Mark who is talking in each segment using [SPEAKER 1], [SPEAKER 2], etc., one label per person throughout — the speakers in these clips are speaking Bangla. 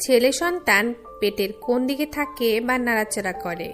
[SPEAKER 1] ছেলে সন্তান পেটের কোন দিকে থাকে বা নাড়াচাড়া করে?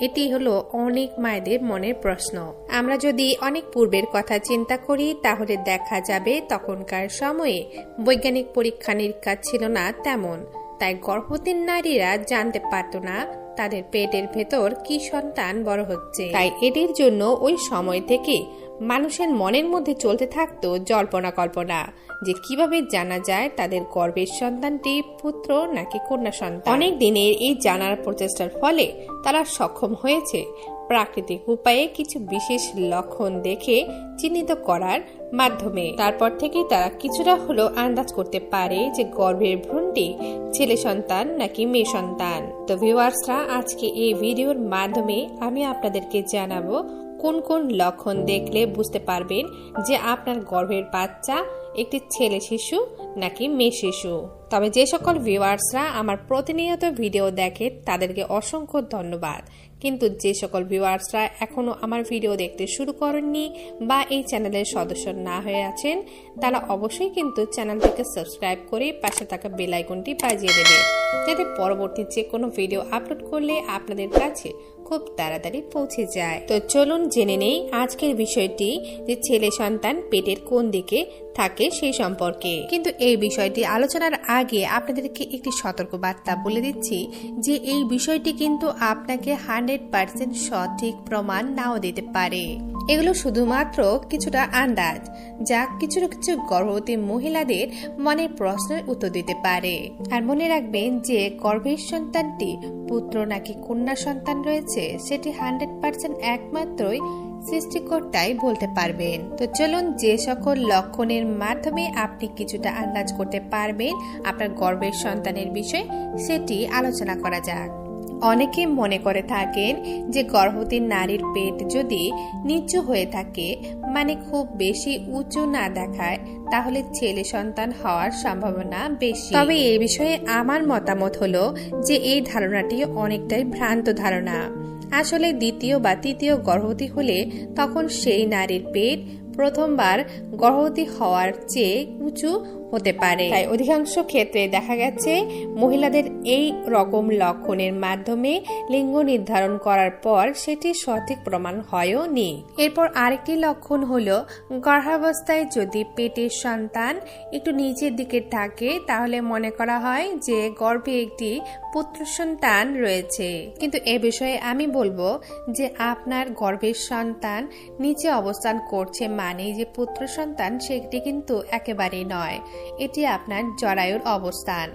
[SPEAKER 1] এটি হলো অনেক মায়েদের মনের প্রশ্ন। আমরা যদি অনেক পূর্বের কথা চিন্তা করি, তাহলে দেখা যাবে তখনকার সময়ে বৈজ্ঞানিক পরীক্ষা নিরীক্ষা ছিল না তেমন। তাই গর্ভবতী নারীরা জানতে পারত না তাদের পেটের ভেতর কি সন্তান বড় হচ্ছে। তাই এটির জন্য ওই সময় থেকে মানুষের মনের মধ্যে চলতে থাকতো জল্পনা কল্পনা যে কীভাবে জানা যায় তাদের গর্ভের সন্তানটি পুত্র নাকি কন্যা সন্তান। অনেক দিনের এই জানার প্রচেষ্টার ফলে তারা সক্ষম হয়েছে। প্রাকৃতিক উপায়ে কিছু বিশেষ লক্ষণ দেখে চিহ্নিত করার মাধ্যমে। তারপর থেকেই তারা কিছুটা হলেও আন্দাজ করতে পারে যে গর্ভের ভ্রূণটি ছেলে সন্তান নাকি মেয়ে সন্তান। তো ভিউয়ার্সরা, আজকে এই ভিডিওর মাধ্যমে আমি আপনাদেরকে জানাব কোন কোন লক্ষণ দেখলে বুঝতে পারবেন যে আপনার গর্ভের বাচ্চা একটি ছেলে শিশু নাকি মেয়ে শিশু। তবে যে সকল ভিউয়ার্সরা আমার প্রতিনিয়ত ভিডিও দেখে তাদেরকে অসংখ্য ধন্যবাদ। কিন্তু যে সকল ভিউয়ার্সরা এখনও আমার ভিডিও দেখতে শুরু করেননি বা এই চ্যানেলের সদস্য না হয়ে আছেন, তারা অবশ্যই কিন্তু চ্যানেলটিকে সাবস্ক্রাইব করে পাশে থাকা বেল আইকনটি বাজিয়ে দেবে, যাতে পরবর্তী যে কোনো ভিডিও আপলোড করলে আপনাদের কাছে খুব তাড়াতাড়ি পৌঁছে যায়। তো চলুন জেনে নেই আজকের বিষয়টি যে ছেলে সন্তান পেটের কোন দিকে থাকে সেই সম্পর্কে। কিন্তু এই বিষয়টি আলোচনার আগে আপনাদেরকে একটি সতর্ক বার্তা বলে দিচ্ছি যে এই বিষয়টি কিন্তু আপনাকে হান্ড্রেড পার্সেন্ট সঠিক প্রমাণ নাও দিতে পারে। এগুলো শুধুমাত্র কিছুটা আন্দাজ, যা কিছু কিছু গর্ভবতী মহিলাদের মনের প্রশ্নের উত্তর দিতে পারে। আর মনে রাখবেন যে গর্ভের সন্তানটি পুত্র নাকি কন্যা সন্তান রয়েছে, সেটি হান্ড্রেড পার্সেন্ট একমাত্রই সৃষ্টিকর্তাই বলতে পারবেন। তো চলুন যে সকল লক্ষণের মাধ্যমে আপনি কিছুটা আন্দাজ করতে পারবেন আপনার গর্বের সন্তানের বিষয়ে, সেটি আলোচনা করা যাক। অনেকে মনে করে থাকেন যে গর্ভবতী নারীর পেট যদি নিচু হয়ে থাকে মানে খুব বেশি উঁচু না দেখায়, তাহলে ছেলে সন্তান হওয়ার সম্ভাবনা বেশি। তবে এ বিষয়ে আমার মতামত হলো যে এই ধারণাটি অনেকটাই ভ্রান্ত ধারণা। আসলে দ্বিতীয় বা তৃতীয় গর্ভবতী হলে তখন সেই নারীর পেট প্রথমবার গর্ভবতী হওয়ার চেয়ে উঁচু হতে পারে। তাই অধিকাংশ ক্ষেত্রে দেখা গেছে মহিলাদের এই রকম লক্ষণের মাধ্যমে লিঙ্গ নির্ধারণ করার পর সেটি সঠিক প্রমাণ হয়ও নি। এরপর আরেকটি লক্ষণ হল, গর্ভাবস্থায় যদি পেটের সন্তান একটু নিচের দিকে থাকে, তাহলে মনে করা হয় যে গর্ভে একটি পুত্র সন্তান রয়েছে। কিন্তু এ বিষয়ে আমি বলব যে আপনার গর্ভের সন্তান নিচে অবস্থান করছে মানে যে পুত্র সন্তান, সেটি কিন্তু একেবারেই নয়। এটি আপনার জরায়ুর অবস্থান।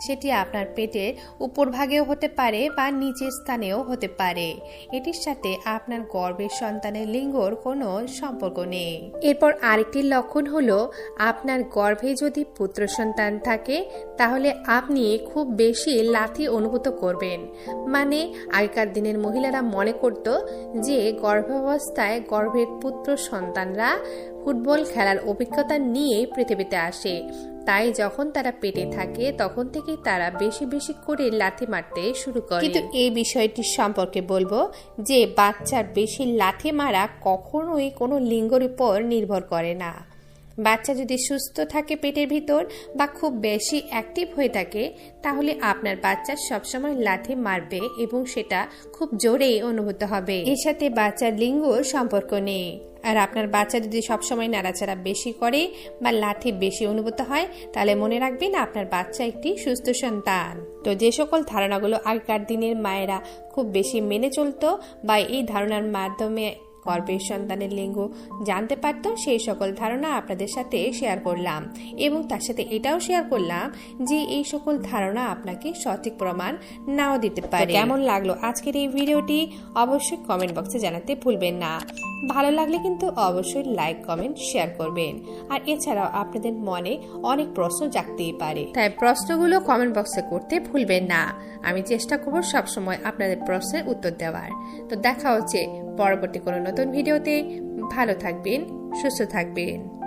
[SPEAKER 1] সেটি আপনার পেটের উপরভাগেও হতে পারে বা নিচের স্থানেও হতে পারে। এটির সাথে আপনার গর্ভের সন্তানের লিঙ্গর কোনো সম্পর্ক নেই। এরপর আরেকটি লক্ষণ হলো, আপনার গর্ভে যদি পুত্র সন্তান থাকে, তাহলে আপনি খুব বেশি লাথি অনুভূত করবেন। মানে আগেকার দিনের মহিলারা মনে করত যে, গর্ভাবস্থায় গর্ভের পুত্র সন্তানরা ফুটবল খেলার অভিজ্ঞতা নিয়ে পৃথিবীতে আসে। তাই যখন তারা পেটে থাকে, তখন থেকেই তারা বেশি বেশি করে লাথি মারতে শুরু করে। কিন্তু এই বিষয়টি সম্পর্কে বলব যে, বাচ্চার বেশি লাথি মারা কখনোই কোনো লিঙ্গর উপর নির্ভর করে না। বাচ্চা যদি সুস্থ থাকে পেটের ভিতর বা খুব বেশি অ্যাক্টিভ হয়ে থাকে, তাহলে আপনার বাচ্চা সবসময় লাথি মারবে এবং সেটা খুব জোরেই অনুভূত হবে। এর সাথে বাচ্চার লিঙ্গ সম্পর্ক নেই। আর আপনার বাচ্চা যদি সবসময় নাড়াচাড়া বেশি করে বা লাঠি বেশি অনুভূত হয়, তাহলে মনে রাখবেন আপনার বাচ্চা একটি সুস্থ সন্তান। তো যে সকল ধারণাগুলো আগেকার দিনের মায়েরা খুব বেশি মেনে চলতো বা এই ধারণার মাধ্যমে গর্ভের সন্তানের লিঙ্গ জানতে পারত সেই সকল ধারণা আপনাদের সাথে শেয়ার করলাম। এবং তার সাথে এটাও শেয়ার করলাম যে এই সকল ধারণা আপনাকে সঠিক প্রমাণ নাও দিতে পারে। কেমন লাগল আজকের এই ভিডিওটি? অবশ্যই কমেন্ট বক্সে জানাতে ভুলবেন না। ভালো লাগলে কিন্তু অবশ্যই লাইক কমেন্ট শেয়ার করবেন। আর এছাড়াও আপনাদের মনে অনেক প্রশ্ন জাগতেই পারে। তাই প্রশ্নগুলো কমেন্ট বক্সে করতে ভুলবেন না। আমি চেষ্টা করব সবসময় আপনাদের প্রশ্নের উত্তর দেওয়ার। তো দেখা হচ্ছে পরবর্তী কোনো নতুন ভিডিওতে ভালো থাকবেন সুস্থ থাকবেন।